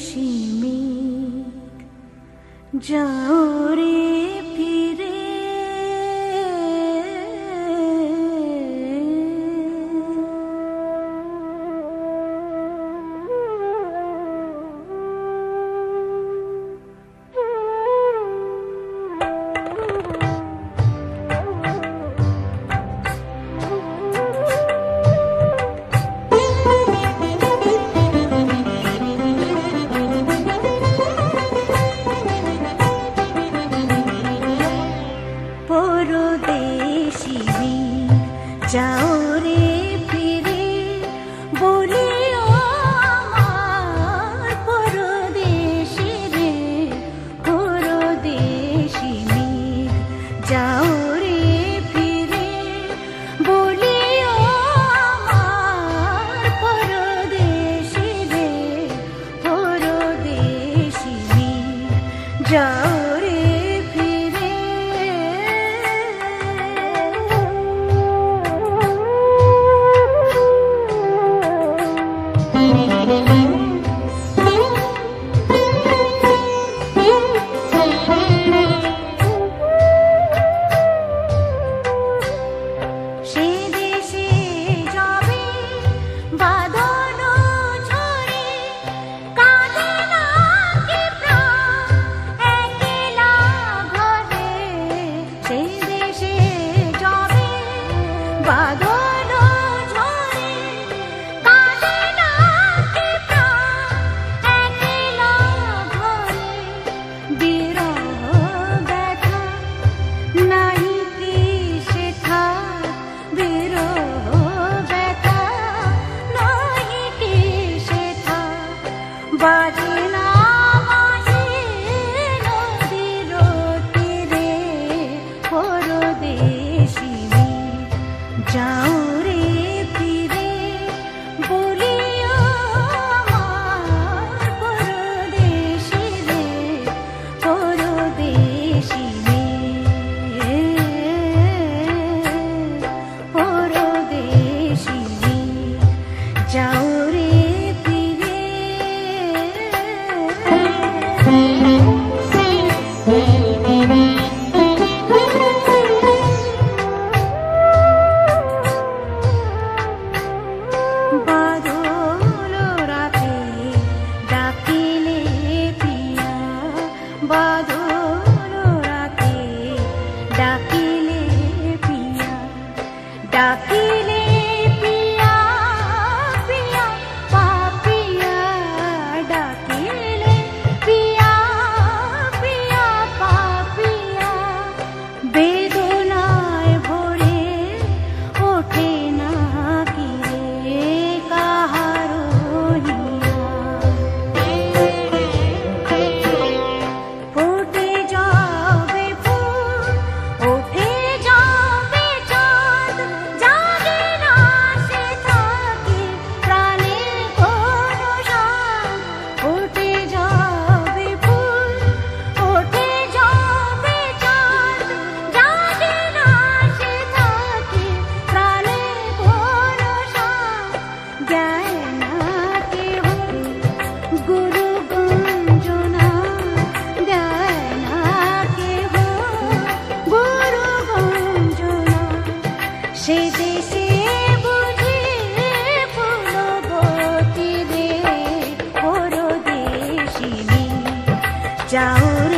নিশি মেঘ যাও রে ঘরে ফিরে বলি আদরাকে ডাকিলে পিয়া ডাকিলে সে চাউর